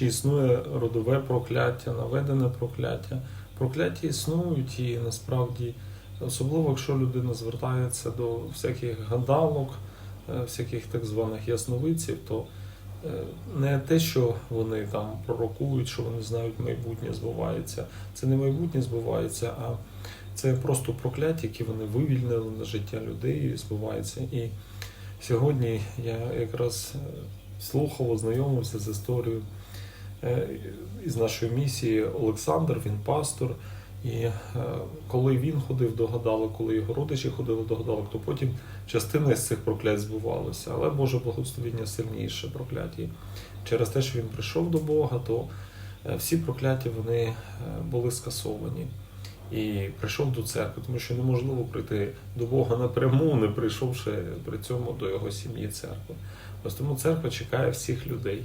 чи існує родове прокляття, наведене прокляття. Прокляття існують і насправді, особливо якщо людина звертається до всяких гадалок, е, всяких так званих ясновидців, то е, не те, що вони там пророкують, що вони знають майбутнє збувається. Це не майбутнє збувається, а це просто прокляття, які вони вивільнили на життя людей, і збувається. І сьогодні я якраз е, слухав, ознайомився з історією із нашої місії Олександр, він пастор. І е, коли він ходив до гадалок, коли його родичі ходили до гадалок, то потім частина з цих проклять збувалася. Але Боже благословіння сильніше прокляття. І Через те, що він прийшов до Бога, то е, всі прокляття вони е, були скасовані. І прийшов до церкви, тому що неможливо прийти до Бога напряму, не прийшовши при цьому до його сім'ї церкви. Ось тому церква чекає всіх людей.